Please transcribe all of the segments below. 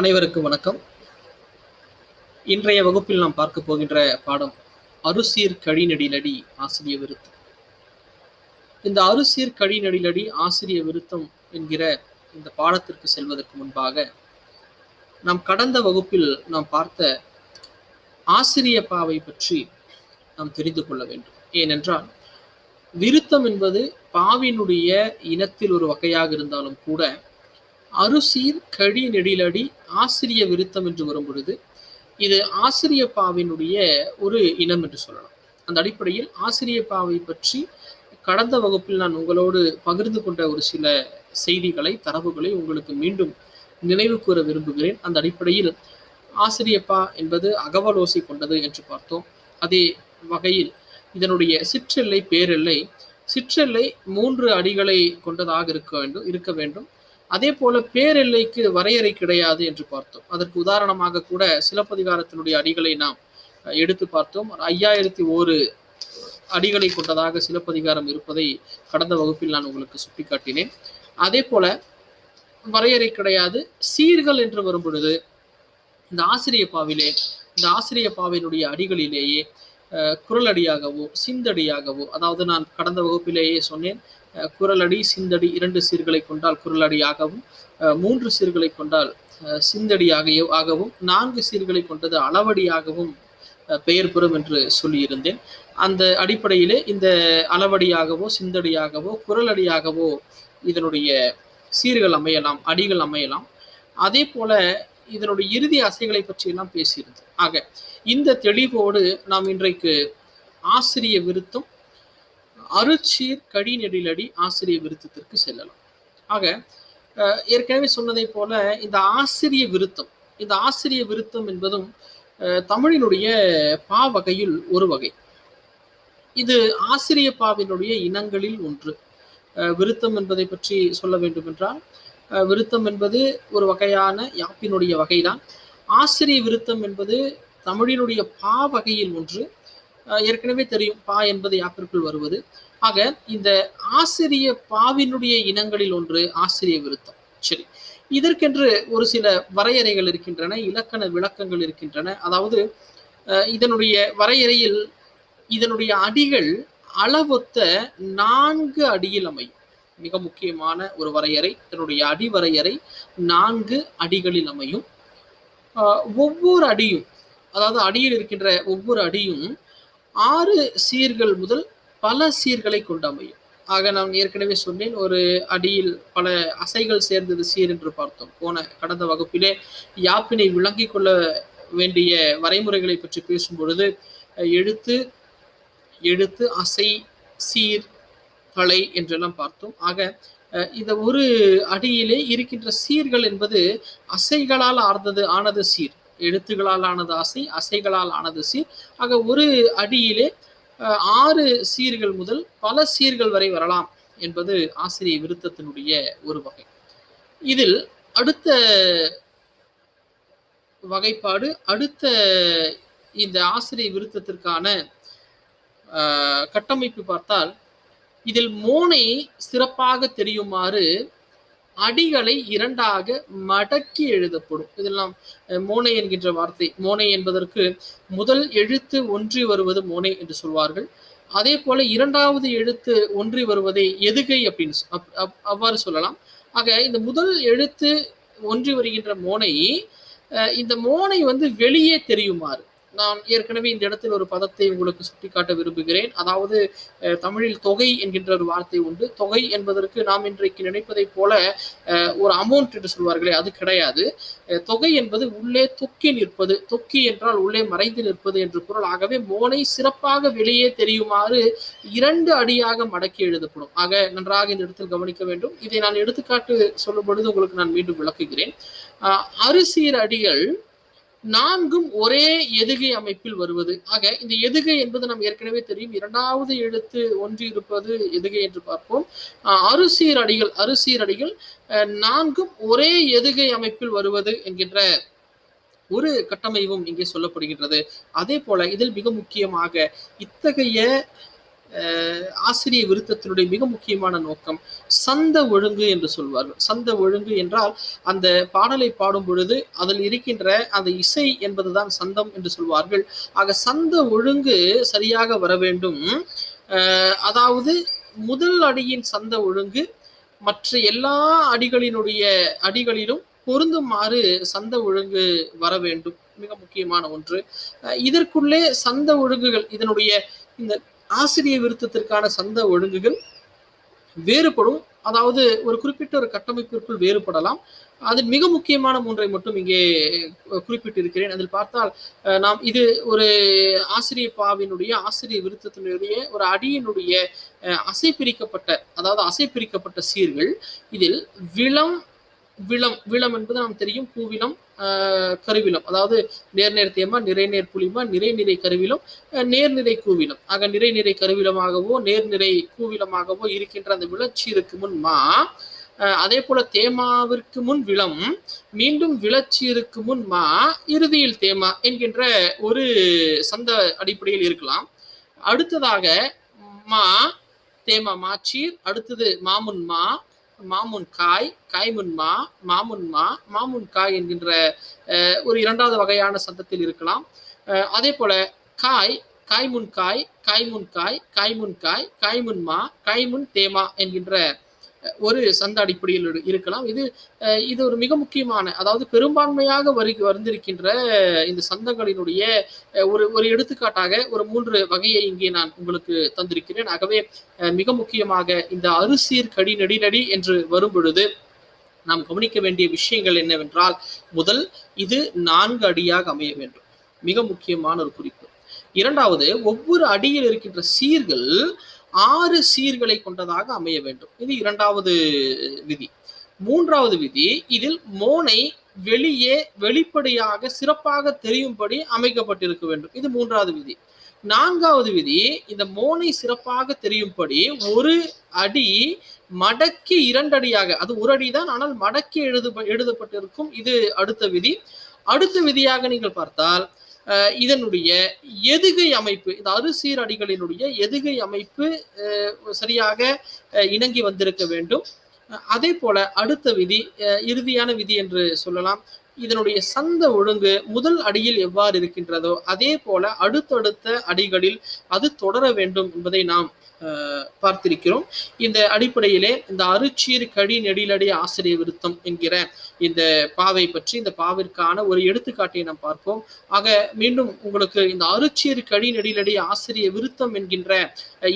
அனைவருக்கும் வணக்கம். இன்றைய வகுப்பில் நாம் பார்க்க போகின்ற பாடம் அருசீர் கழிநடிலடி ஆசிரிய விருத்தம். இந்த அருசீர் கழிநடிலடி ஆசிரிய விருத்தம் என்கிற இந்த பாடத்திற்கு செல்வதற்கு முன்பாக நாம் கடந்த வகுப்பில் நாம் பார்த்த ஆசிரிய பாவை பற்றி நாம் தெரிந்து கொள்ள வேண்டும். ஏனென்றால் விருத்தம் என்பது பாவினுடைய இனத்தில் ஒரு வகையாக இருந்தாலும் கூட அருசீர் கழி நெடிலடி ஆசிரிய விருத்தம் என்று வரும் பொழுது இது ஆசிரிய பாவினுடைய ஒரு இனம் என்று சொல்லலாம். அந்த அடிப்படையில் ஆசிரிய பாவை பற்றி கடந்த வகுப்பில் நான் உங்களோடு பகிர்ந்து கொண்ட ஒரு சில செய்திகளை தரவுகளை உங்களுக்கு மீண்டும் நினைவு கூற விரும்புகிறேன். அந்த அடிப்படையில் ஆசிரியப்பா என்பது அகவலோசை கொண்டது என்று பார்த்தோம். அதே வகையில் இதனுடைய சிற்றெல்லை பேரெல்லை சிற்றெல்லை மூன்று அடிகளை கொண்டதாக இருக்க வேண்டும் இருக்க வேண்டும். அதே போல பேரெல்லைக்கு வரையறை கிடையாது என்று பார்த்தோம். அதற்கு உதாரணமாக கூட சிலப்பதிகாரத்தினுடைய அடிகளை நாம் எடுத்து பார்த்தோம். ஐயாயிரத்தி ஒரு அடிகளை கொண்டதாக சிலப்பதிகாரம் இருப்பதை கடந்த வகுப்பில் நான் உங்களுக்கு சுட்டிக்காட்டினேன். அதே போல வரையறை கிடையாது. சீர்கள் என்று வரும் பொழுது இந்த ஆசிரிய பாவிலே இந்த ஆசிரிய பாவினுடைய அடிகளிலேயே குரலடியாகவோ சிந்தடியாகவோ அதாவது நான் கடந்த வகுப்பிலேயே சொன்னேன் குரலடி சிந்தடி இரண்டு சீர்களை கொண்டால் குரலடியாகவும் மூன்று சீர்களை கொண்டால் சிந்தடியாக ஆகவும் நான்கு சீர்களை கொண்டது அளவடியாகவும் பெயர் பெறும் என்று சொல்லியிருந்தேன். அந்த அடிப்படையிலே இந்த அளவடியாகவோ சிந்தடியாகவோ குரலடியாகவோ இதனுடைய சீர்கள் அமையலாம் அடிகள் அமையலாம். அதே போல இதனுடைய இறுதி அசைகளை பற்றியெல்லாம் பேசியிருந்தது ஆக இந்த தெளிவோடு நாம் இன்றைக்கு ஆசிரிய விருத்தம் அருச்சீர் கடி நெடிலடி ஆசிரிய விருத்தத்திற்கு செல்லலாம். ஆக ஏற்கனவே சொன்னதை போல இந்த ஆசிரிய விருத்தம் இந்த ஆசிரிய விருத்தம் என்பதும் தமிழினுடைய பா வகையில் ஒரு வகை. இது ஆசிரிய பாவினுடைய இனங்களில் ஒன்று. விருத்தம் என்பதை பற்றி சொல்ல வேண்டும் என்றால் விருத்தம் என்பது ஒரு வகையான யாப்பினுடைய வகைதான். ஆசிரிய விருத்தம் என்பது தமிழினுடைய பா வகையில் ஒன்று. ஏற்கனவே தெரியும் பா என்பது யாப்பிற்குள் வருவது. ஆக இந்த ஆசிரிய பாவினுடைய இனங்களில் ஒன்று ஆசிரிய விருத்தம். சரி. இதற்கென்று ஒரு சில வரையறைகள் இருக்கின்றன இலக்கண விளக்கங்கள் இருக்கின்றன. அதாவது இதனுடைய வரையறையில் இதனுடைய அடிகள் அளவொத்த நான்கு அடியில் அமையும். மிக முக்கியமான ஒரு வரையறை இதனுடைய அடி வரையறை நான்கு அடிகளில் அமையும். ஒவ்வொரு அடியும் அதாவது அடியில் இருக்கின்ற ஒவ்வொரு அடியும் ஆறு சீர்கள் முதல் பல சீர்களை கொண்டு அமையும். ஆக நான் ஏற்கனவே சொன்னேன் ஒரு அடியில் பல அசைகள் சேர்ந்தது சீர் என்று பார்த்தோம். போன கடந்த வகுப்பிலே யாப்பினை விளங்கிக் கொள்ள வேண்டிய வரைமுறைகளை பற்றி பேசும் பொழுது எழுத்து எழுத்து அசை சீர் கலை என்றெல்லாம் பார்த்தோம். ஆக இந்த ஒரு அடியிலே இருக்கின்ற சீர்கள் என்பது அசைகளால் ஆர்ந்தது ஆனது சீர். எழுத்துகளால் ஆனது அசை அசைகளால் ஆனது சீர். ஆக ஒரு அடியிலே ஆறு சீர்கள் முதல் பல சீர்கள் வரை வரலாம் என்பது ஆசிரிய விருத்தத்தினுடைய ஒரு வகை. இதில் அடுத்த வகைப்பாடு அடுத்த இந்த ஆசிரிய விருத்தத்திற்கான கட்டமைப்பு பார்த்தால் இதில் மோனை சிறப்பாக தெரியுமாறு அடிகளை இரண்டாக மடக்கி எழுதப்படும். இதெல்லாம் மோனை என்கின்ற வார்த்தை. மோனை என்பதற்கு முதல் எழுத்து ஒன்றி வருவது மோனை என்று சொல்வார்கள். அதே போல இரண்டாவது எழுத்து ஒன்றி வருவதை எதுகை அப்படின்னு அவ்வாறு சொல்லலாம். ஆக இந்த முதல் எழுத்து ஒன்றி வருகின்ற மோனை இந்த மோனை வந்து வெளியே தெரியுமாறு. நான் ஏற்கனவே இந்த இடத்தில் ஒரு பதத்தை உங்களுக்கு சுட்டிக்காட்ட விரும்புகிறேன். அதாவது தமிழில் தொகை என்கின்ற ஒரு வார்த்தை உண்டு. தொகை என்பதற்கு நாம் இன்றைக்கு நினைப்பதைப் போல ஒரு அமௌண்ட் என்று சொல்வார்களே அது கிடையாது. தொகை என்பது உள்ளே தொக்கி நிற்பது. தொக்கி என்றால் உள்ளே மறைந்து நிற்பது என்று பொருள். ஆகவே மோனை சிறப்பாக வெளியே தெரியுமாறு இரண்டு அடியாக மடக்கி எழுதப்படும். ஆக நன்றாக இந்த இடத்தில் கவனிக்க வேண்டும். இதை நான் எடுத்துக்காட்டு சொல்லும் பொழுது உங்களுக்கு நான் மீண்டும் விளக்குகிறேன். அரிசீர் அடிகள் நான்கும் ஒரே எதுகை அமைப்பில் வருவது. ஆக இந்த எதுகை என்பது நாம் ஏற்கனவே தெரியும். இரண்டாவது எழுத்து ஒன்றி இருப்பது எதுகை என்று பார்ப்போம். அரிசீர் அடிகள் அரிசீர் அடிகள் நான்கும் ஒரே எதுகை அமைப்பில் வருவது என்கின்ற ஒரு கட்டமைவும் இங்கே சொல்லப்படுகின்றது. அதே போல இதில் மிக முக்கியமாக இத்தகைய ஆசிரிய விருத்தத்தினுடைய மிக முக்கியமான நோக்கம் சந்த ஒழுங்கு என்று சொல்வார்கள். சந்த ஒழுங்கு என்றால் அந்த பாடலை பாடும் பொழுது அதில் இருக்கின்ற அந்த இசை என்பதுதான் சந்தம் என்று சொல்வார்கள். ஆக சந்த ஒழுங்கு சரியாக வர வேண்டும். அதாவது முதல் அடியின் சந்த ஒழுங்கு மற்ற எல்லா அடிகளினுடைய அடிகளிலும் பொருந்துமாறு சந்த ஒழுங்கு வர வேண்டும். மிக முக்கியமான ஒன்று. இதற்குள்ளே சந்த ஒழுங்குகள் இதனுடைய இந்த ஆசிரிய விருத்தத்திற்கான சந்த ஒழுங்குகள் வேறுபடும். அதாவது ஒரு குறிப்பிட்ட ஒரு கட்டமைப்பிற்குள் வேறுபடலாம். அதில் மிக முக்கியமான மூன்றை மட்டும் இங்கே குறிப்பிட்டிருக்கிறேன். அதில் பார்த்தால் நாம் இது ஒரு ஆசிரிய பாவினுடைய ஆசிரிய விருத்தத்தினுடைய ஒரு அடியினுடைய அசை பிரிக்கப்பட்ட அதாவது அசை பிரிக்கப்பட்ட சீர்கள். இதில் விளம் விளம் விளம் என்பது நாம் தெரியும். பூவிலம் கருவிலம் அதாவது நேர்நேர் தேமா நிறைநேர் புலிமா நிறை நிறை கருவிலம் நேர்நிறை கூவிலம் ஆக நிறைநிறை கருவிலமாகவோ நேர்நிறை கூவிலமாகவோ இருக்கின்ற அந்த விளச்சீருக்கு முன் மா அதே போல தேமாவிற்கு முன் விளம் மீண்டும் விளச்சீருக்கு முன் மா இறுதியில் தேமா என்கின்ற ஒரு சந்த அடிப்படையில் இருக்கலாம். அடுத்ததாக மா தேமா மாச்சீர் அடுத்தது மாமுன் மா மாமுன் காய் காய்முன் மா மாமுன் மா மாமுன் காய் என்கின்ற ஒரு இரண்டாவது வகையான சத்தத்தில் இருக்கலாம். அதே போல காய் காய்முன் காய் காய்முன் காய் காய்முன் காய் காய்முன் மா காய்முன் தேமா என்கின்ற ஒரு சந்த அடிப்படையில் இருக்கலாம். இது இது ஒரு மிக முக்கியமான அதாவது பெரும்பான்மையாக வரு வந்திருக்கின்ற இந்த சந்தங்களினுடைய ஒரு ஒரு எடுத்துக்காட்டாக ஒரு மூன்று வகையை இங்கே நான் உங்களுக்கு தந்திருக்கிறேன். ஆகவே மிக முக்கியமாக இந்த அரிசீர் கடி நெடிநடி என்று வரும் பொழுது நாம் கவனிக்க வேண்டிய விஷயங்கள் என்னவென்றால் முதல் இது நான்கு அடியாக அமைய வேண்டும். மிக முக்கியமான ஒரு குறிப்பு. இரண்டாவது ஒவ்வொரு அடியில் இருக்கின்ற சீர்கள் ஆறு சீர்களை கொண்டதாக அமைய வேண்டும். இது இரண்டாவது விதி. மூன்றாவது விதி இதில் மோனை வெளியே வெளிப்படையாக சிறப்பாக தெரியும்படி அமைக்கப்பட்டிருக்க வேண்டும். இது மூன்றாவது விதி. நான்காவது விதி இந்த மோனை சிறப்பாக தெரியும்படி ஒரு அடி மடக்கி இரண்டடியாக அது ஒரு அடி தான் ஆனால் மடக்கி எழுது எழுதப்பட்டிருக்கும். இது அடுத்த விதி. அடுத்த விதியாக நீங்கள் பார்த்தால் இதனுடைய எதுகை அமைப்பு இந்த அரிசீர் அடிகளினுடைய எதுகை அமைப்பு சரியாக இணங்கி வந்திருக்க வேண்டும். அதே போல அடுத்த விதி இறுதியான விதி என்று சொல்லலாம். இதனுடைய சந்த ஒழுங்கு முதல் அடியில் எவ்வாறு இருக்கின்றதோ அதே போல அடுத்தடுத்த அடிகளில் அது தொடர வேண்டும் என்பதை நாம் பார்த்திருக்கிறோம். இந்த அடிப்படையிலே இந்த அருச்சீர் கடி நெடிலடி ஆசிரிய விருத்தம் என்கிற இந்த பாவை பற்றி இந்த பாவிற்கான ஒரு எடுத்துக்காட்டை நாம் பார்ப்போம். ஆக மீண்டும் உங்களுக்கு இந்த அருச்சீர் கடி நெடிலடி ஆசிரிய விருத்தம் என்கின்ற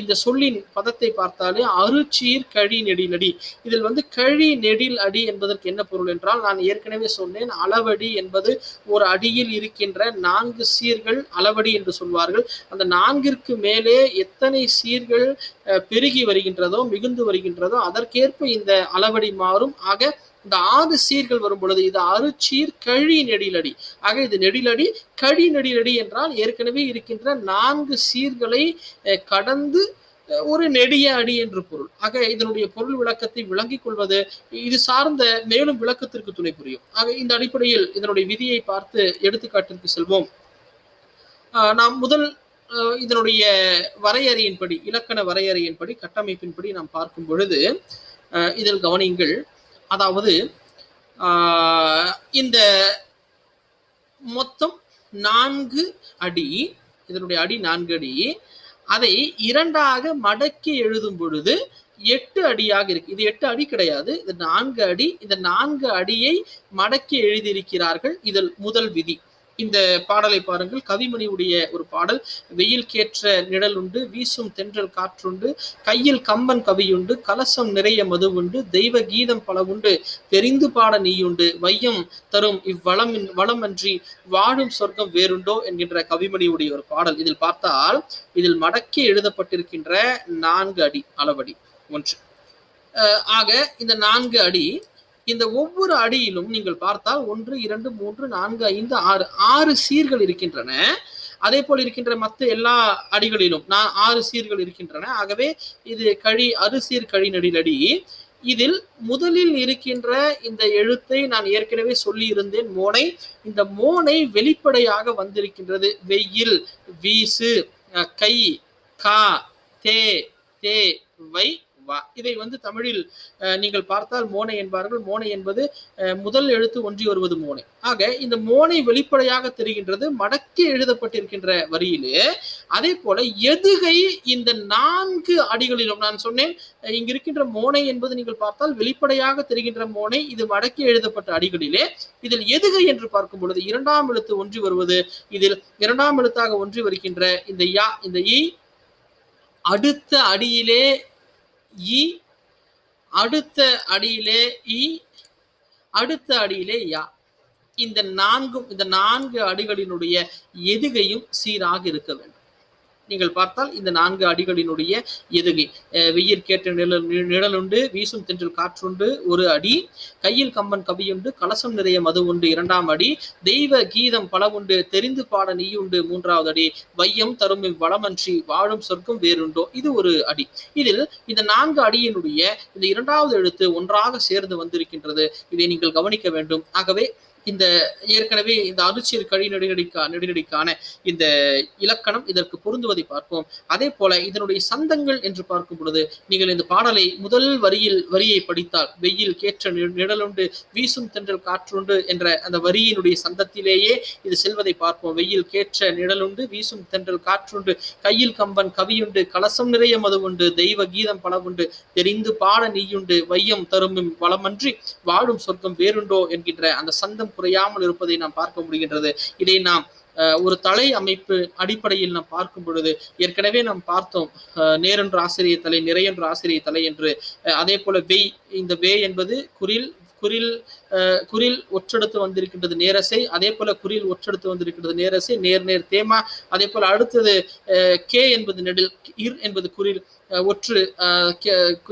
இந்த சொல்லின் பதத்தை பார்த்தாலே அருச்சீர் கழி நெடிலடி. இதில் வந்து கழி நெடில் அடி என்பதற்கு என்ன பொருள் என்றால் நான் ஏற்கனவே சொன்னேன் அளவடி என்பது ஒரு அடியில் இருக்கின்ற நான்கு சீர்கள் அளவடி என்று சொல்வார்கள். அந்த நான்கிற்கு மேலே எத்தனை சீர்கள் பெருகி வருகின்றதோ மிகுந்து வருகின்றதோ அதற்கேற்ப இந்த அளவடி மாறும். ஆக இந்த ஆறு சீர்கள் வரும் பொழுது இது அருச்சீர் கழி நெடிலடி. ஆக இது நெடிலடி கழி நெடிலடி என்றால் ஏற்கனவே இருக்கின்ற நான்கு சீர்களை கடந்து ஒரு நெடிய அடி என்று பொருள். ஆக இதனுடைய பொருள் விளக்கத்தை விளங்கிக் கொள்வது இது சார்ந்த மேலும் விளக்கத்திற்கு துணை புரியும். ஆக இந்த அடிப்படையில் இதனுடைய விதியை பார்த்து எடுத்துக்காட்டிற்கு செல்வோம். நாம் முதல் இதனுடைய வரையறையின்படி இலக்கண வரையறையின்படி கட்டமைப்பின்படி நாம் பார்க்கும் பொழுது இதில் கவனியுங்கள். அதாவது இந்த மொத்தம் நான்கு அடி இதனுடைய அடி நான்கு அடி அதை இரண்டாக மடக்கி எழுதும் பொழுது எட்டு அடியாக இருக்கு. இது எட்டு அடி கிடையாது. இது நான்கு அடி. இந்த நான்கு அடியை மடக்கி எழுதியிருக்கிறார்கள். இதில் முதல் விதி. இந்த பாடலை பாருங்கள். கவிமணியுடைய ஒரு பாடல். வெயில் கேற்ற நிழல் உண்டு வீசும் தென்றல் காற்றுண்டு கையில் கம்பன் கவியுண்டு கலசம் நிறைய மது உண்டு தெய்வ கீதம் பல உண்டு தெரிந்து பாட நீயுண்டு வையம் தரும் இவ்வளம் வளமன்றி வாழும் சொர்க்கம் வேறுண்டோ என்கின்ற கவிமணியுடைய ஒரு பாடல். இதில் பார்த்தால் இதில் மடக்கி எழுதப்பட்டிருக்கின்ற நான்கு அடி அளவடி. ஒன்று. ஆக இந்த நான்கு அடி இந்த ஒவ்வொரு அடியிலும் நீங்கள் பார்த்தால் ஒன்று இரண்டு மூன்று நான்கு ஐந்து ஆறு ஆறு சீர்கள் இருக்கின்றன. அதே போல் இருக்கின்ற மற்ற எல்லா அடிகளிலும் நான் ஆறு சீர்கள் இருக்கின்றன. ஆகவே இது கழி அறுசீர் கழி நடிலடி. இதில் முதலில் இருக்கின்ற இந்த எழுத்தை நான் ஏற்கனவே சொல்லி இருந்தேன் மோனை இந்த மோனை வெளிப்படையாக வந்திருக்கின்றது. வெயில் வீசு கை கா தே தே வை வா இதை வந்து தமிழில் அஹ், நீங்கள் பார்த்தால் மோனை என்பார்கள். மோனை என்பது முதல் எழுத்து ஒன்றி வருவது மோனை. ஆக இந்த மோனை வெளிப்படையாக தெரிகின்றது மடக்கி எழுதப்பட்டிருக்கின்ற வரியிலே. அதே போல எதுகை இந்த நான்கு அடிகளிலும் நான் சொன்னேன் இங்கு இருக்கின்ற மோனை என்பது நீங்கள் பார்த்தால் வெளிப்படையாக தெரிகின்ற மோனை இது மடக்கி எழுதப்பட்ட அடிகளிலே. இதில் எதுகை என்று பார்க்கும் பொழுது இரண்டாம் எழுத்து ஒன்றி வருவது இதில் இரண்டாம் எழுத்தாக ஒன்றி வருகின்ற இந்த யா இந்த இ அடுத்த அடியிலே இ அடுத்த அடியிலே இ அடுத்த அடியிலே யா. இந்த நான்கும் இந்த நான்கு அடிகளினுடைய எதுகையும் சீராக இருக்க வேண்டும். நீங்கள் பார்த்தால் இந்த நான்கு அடிகளினுடைய எதுகை. அஹ் வெயிற் கேட்ட நிழல் நிழலுண்டு வீசும் தென்றல் காற்றுண்டு ஒரு அடி கையில் கம்பன் கவியுண்டு கலசம் நிறைய மது உண்டு இரண்டாம் அடி தெய்வ கீதம் பலவுண்டு தெரிந்து பாட நீயுண்டு மூன்றாவது அடி வையம் தரும் வளமன்றி வாழும் சொர்க்கம் வேறுண்டோ இது ஒரு அடி. இதில் இந்த நான்கு அடியினுடைய இந்த இரண்டாவது எழுத்து ஒன்றாக சேர்ந்து வந்திருக்கின்றது. இதை நீங்கள் கவனிக்க வேண்டும். ஆகவே இந்த ஏற்கனவே இந்த அருச்சியல் கழி நெடுநடிக்கா நெடுநடிக்கான இந்த இலக்கணம் இதற்கு பொருந்துவதை பார்ப்போம். அதே போல இதனுடைய சந்தங்கள் என்று பார்க்கும் பொழுது நீங்கள் இந்த பாடலை முதல் வரியில் வரியை படித்தால் வெயில் கேற்ற நி- நிழலுண்டு வீசும் தென்றல் காற்றுண்டு என்ற அந்த வரியினுடைய சந்தத்திலேயே இது செல்வதை பார்ப்போம். வெயில் கேற்ற நிழலுண்டு வீசும் தென்றல் காற்றுண்டு கையில் கம்பன் கவியுண்டு கலசம் நிறைய மது உண்டு தெய்வ கீதம் பலவுண்டு தெரிந்து பாட நீயுண்டு வையம் தரும் வளமன்றி வாழும் சொர்க்கம் வேறுண்டோ என்கின்ற அந்த சந்தம் குறையாமல் இருப்பதை நாம் பார்க்க முடிகின்றது. இதை நாம் ஒரு தலை அமைப்பு அடிப்படையில் நாம் பார்க்கும் பொழுது ஏற்கனவே நாம் பார்த்தோம் நேரென்ற ஆசிரியர் தலை நிறையென்ற ஆசிரியர் தலை என்று. அதே போல வெய் இந்த வே என்பது குரில் குரில் குரில் ஒற்றெடுத்து வந்திருக்கின்றது நேரசை அதே போல குரில் ஒற்றெடுத்து வந்திருக்கின்றது நேரசை நேர் நேர் தேமா அதே போல அடுத்தது கே என்பது நெடில் இர் என்பது குரில் ஒற்று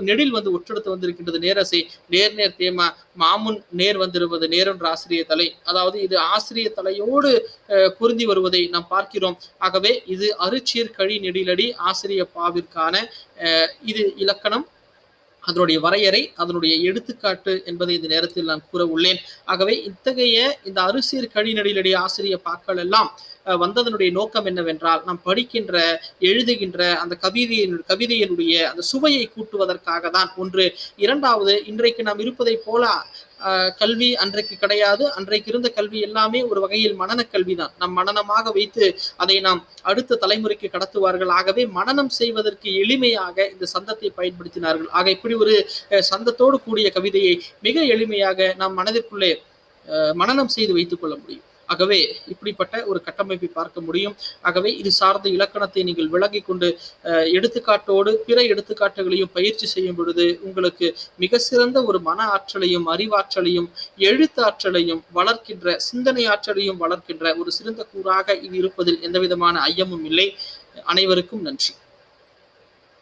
நெடில் வந்து ஒற்றெடுத்து வந்திருக்கின்றது. நேரசை நேர் நேர் தேமா மாமுன் நேர் வந்திருப்பது நேரென்ற ஆசிரிய தலை. அதாவது இது ஆசிரிய தலையோடு அஹ், பொருந்தி வருவதை நாம் பார்க்கிறோம். ஆகவே இது அருச்சீர் கழி நெடிலடி ஆசிரிய பாவிற்கான அஹ், இது இலக்கணம். அதனுடைய வரையறை அதனுடைய எடுத்துக்காட்டு என்பதை இந்த நேரத்தில் நான் கூற உள்ளேன். ஆகவே இத்தகைய இந்த அரிசியர் கழிநடையிலுடைய ஆசிரியர் பாக்கள் எல்லாம் அஹ், வந்ததனுடைய நோக்கம் என்னவென்றால் நாம் படிக்கின்ற எழுதுகின்ற அந்த கவிதையின் கவிதையினுடைய அந்த சுவையை கூட்டுவதற்காக தான் ஒன்று இரண்டாவது இன்றைக்கு நாம் இருப்பதை போல கல்வி அன்றைக்கு கிடையாது. அன்றைக்கு இருந்த கல்வி எல்லாமே ஒரு வகையில் மனன கல்வி தான் நம் மனநமாக வைத்து அதை நாம் அடுத்த தலைமுறைக்கு கடத்துவார்கள். ஆகவே மனநம் செய்வதற்கு எளிமையாக இந்த சந்தத்தை பயன்படுத்தினார்கள். ஆக இப்படி ஒரு சந்தத்தோடு கூடிய கவிதையை மிக எளிமையாக நாம் மனதிற்குள்ளே மனநம் செய்து வைத்துக் கொள்ள முடியும். ஆகவே இப்படிப்பட்ட ஒரு கட்டமைப்பை பார்க்க முடியும். ஆகவே இது சார்ந்த இலக்கணத்தை நீங்கள் விலகி கொண்டு எடுத்துக்காட்டோடு பிற எடுத்துக்காட்டுகளையும் பயிற்சி செய்யும் பொழுது உங்களுக்கு மிக சிறந்த ஒரு மன ஆற்றலையும் அறிவாற்றலையும் எழுத்தாற்றலையும் வளர்க்கின்ற சிந்தனை ஆற்றலையும் வளர்க்கின்ற ஒரு சிறந்த கூறாக இது இருப்பதில் எந்தவிதமான ஐயமும் இல்லை. அனைவருக்கும் நன்றி.